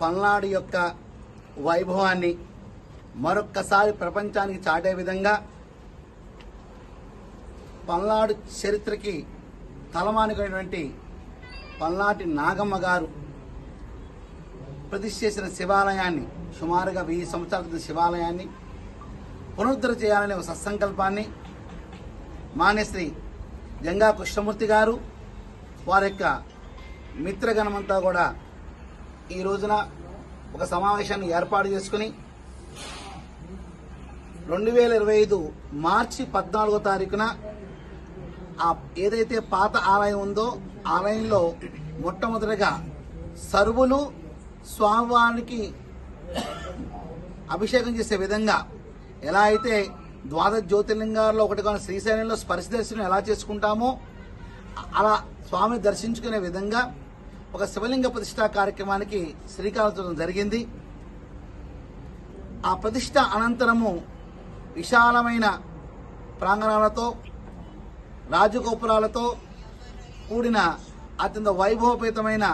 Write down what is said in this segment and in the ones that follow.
పల్నాడు యొక్క వైభవాన్ని మరొక్కసారి ప్రపంచానికి చాటే విధంగా పల్నాడు చరిత్రకి తలమానికైనటువంటి పల్నాటి నాగమ్మ గారు ప్రతిష్ఠ చేసిన శివాలయాన్ని సుమారుగా వెయ్యి సంవత్సరాల క్రితం శివాలయాన్ని పునరుద్ధర చేయాలనే ఒక సత్సంకల్పాన్ని మానేశ్రీ గంగా కృష్ణమూర్తి గారు వారి యొక్క మిత్రగణమంతా కూడా ఈ రోజున ఒక సమావేశాన్ని ఏర్పాటు చేసుకుని రెండు వేల ఇరవై ఐదు మార్చి పద్నాలుగో తారీఖున ఆ ఏదైతే పాత ఆలయం ఉందో ఆలయంలో మొట్టమొదటిగా సర్వులు స్వామివారికి అభిషేకం చేసే విధంగా ఎలా అయితే ద్వాదశ జ్యోతిర్లింగాల్లో ఒకటి కానీ శ్రీశైలంలో స్పర్శ దర్శనం ఎలా చేసుకుంటామో అలా స్వామిని దర్శించుకునే విధంగా ఒక శివలింగ ప్రతిష్టా కార్యక్రమానికి శ్రీకారం జరిగింది. ఆ ప్రతిష్ట అనంతరము విశాలమైన ప్రాంగణాలతో రాజగోపురాలతో కూడిన అత్యంత వైభవపేతమైన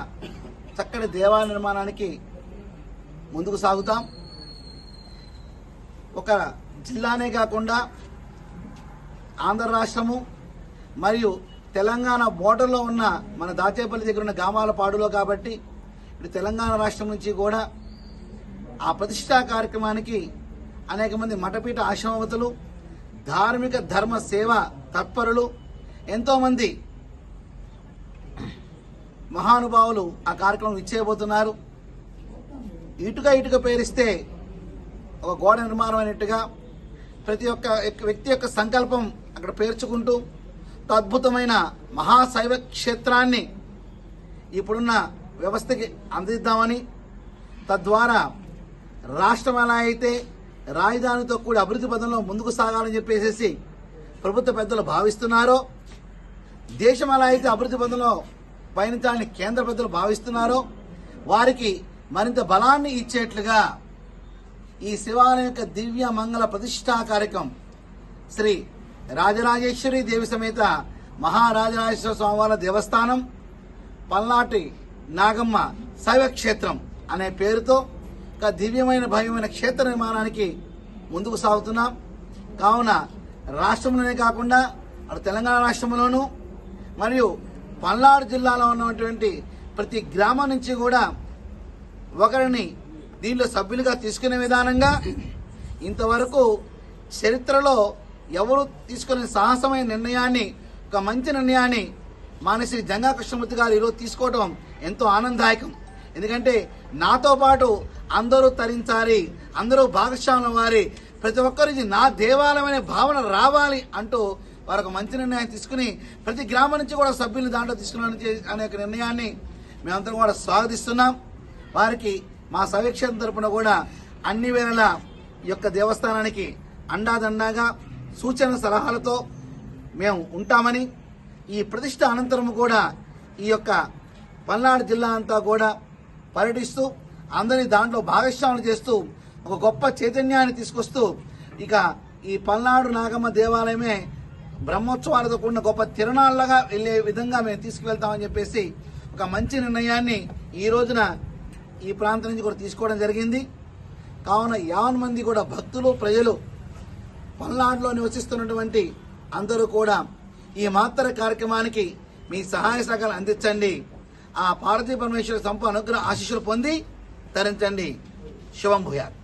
చక్కటి దేవాలయ నిర్మాణానికి ముందుకు సాగుతాం. ఒక జిల్లానే కాకుండా ఆంధ్ర రాష్ట్రము మరియు తెలంగాణ బోర్డర్లో ఉన్న మన దాచేపల్లి దగ్గర ఉన్న గామాలపాడులో కాబట్టి ఇటు తెలంగాణ రాష్ట్రం నుంచి కూడా ఆ ప్రతిష్టా కార్యక్రమానికి అనేక మంది మఠపీఠ ఆశ్రమవతులు ధార్మిక ధర్మ సేవ తత్పరులు ఎంతోమంది మహానుభావులు ఆ కార్యక్రమం ఇచ్చేయబోతున్నారు ఇటుక ఇటుక పేరిస్తే ఒక గోడ నిర్మాణం అయినట్టుగా ప్రతి ఒక్క వ్యక్తి యొక్క సంకల్పం అక్కడ పేర్చుకుంటూ అద్భుతమైన మహాశైవ క్షేత్రాన్ని ఇప్పుడున్న వ్యవస్థకి అందిద్దామని తద్వారా రాష్ట్రం ఎలా అయితే రాజధానితో కూడి అభివృద్ధి పదంలో ముందుకు సాగాలని చెప్పేసి ప్రభుత్వ పెద్దలు భావిస్తున్నారో దేశం ఎలా అయితే అభివృద్ధి పదంలో పయనించాలని కేంద్ర పెద్దలు భావిస్తున్నారో వారికి మరింత బలాన్ని ఇచ్చేట్లుగా ఈ శివాలయం యొక్క దివ్య మంగళ ప్రతిష్టా కార్యక్రమం శ్రీ రాజరాజేశ్వరి దేవి సమేత మహారాజరాజేశ్వర స్వామివారి దేవస్థానం పల్నాటి నాగమ్మ శైవ క్షేత్రం అనే పేరుతో ఒక దివ్యమైన భవ్యమైన క్షేత్ర నిర్మాణానికి ముందుకు సాగుతున్నాం. కావున రాష్ట్రంలోనే కాకుండా అటు తెలంగాణ రాష్ట్రంలోనూ మరియు పల్నాడు జిల్లాలో ఉన్నటువంటి ప్రతి గ్రామం నుంచి కూడా ఒకరిని దీనిలో సభ్యులుగా తీసుకునే విధానంగా ఇంతవరకు చరిత్రలో ఎవరు తీసుకునే సాహసమైన నిర్ణయాన్ని ఒక మంచి నిర్ణయాన్ని మానసి జంగా కృష్ణమూర్తి గారు ఈరోజు తీసుకోవడం ఎంతో ఆనందదాయకం. ఎందుకంటే నాతో పాటు అందరూ తరించాలి అందరూ భాగస్వాముల వారి ప్రతి ఒక్కరికి నా దేవాలయమనే భావన రావాలి అంటూ వారు ఒక మంచి నిర్ణయం తీసుకుని ప్రతి గ్రామం నుంచి కూడా సభ్యులు దాంట్లో తీసుకున్న అనే ఒక నిర్ణయాన్ని మేమందరం కూడా స్వాగతిస్తున్నాం. వారికి మా సమీక్ష తరపున కూడా అన్ని వేళల యొక్క దేవస్థానానికి అండాదండాగా సూచన సలహాలతో మేము ఉంటామని ఈ ప్రతిష్ట అనంతరం కూడా ఈ యొక్క పల్నాడు జిల్లా అంతా కూడా పర్యటిస్తూ అందరినీ దాంట్లో భాగస్వాములు చేస్తూ ఒక గొప్ప చైతన్యాన్ని తీసుకొస్తూ ఇక ఈ పల్నాడు నాగమ్మ దేవాలయమే బ్రహ్మోత్సవాలతో కూడిన గొప్ప తిరణాళ్ళగా వెళ్ళే విధంగా మేము తీసుకువెళ్తామని చెప్పేసి ఒక మంచి నిర్ణయాన్ని ఈ రోజున ఈ ప్రాంతం నుంచి కూడా తీసుకోవడం జరిగింది. కావున యావన్ మంది కూడా భక్తులు ప్రజలు పల్నాడులో నివసిస్తున్నటువంటి అందరూ కూడా ఈ మాత్ర కార్యక్రమానికి మీ సహాయ సహకారం అందించండి. ఆ పార్వతీ పరమేశ్వర సంప అనుగ్రహ ఆశీస్సులు పొంది తరించండి. శుభం భూయాత్.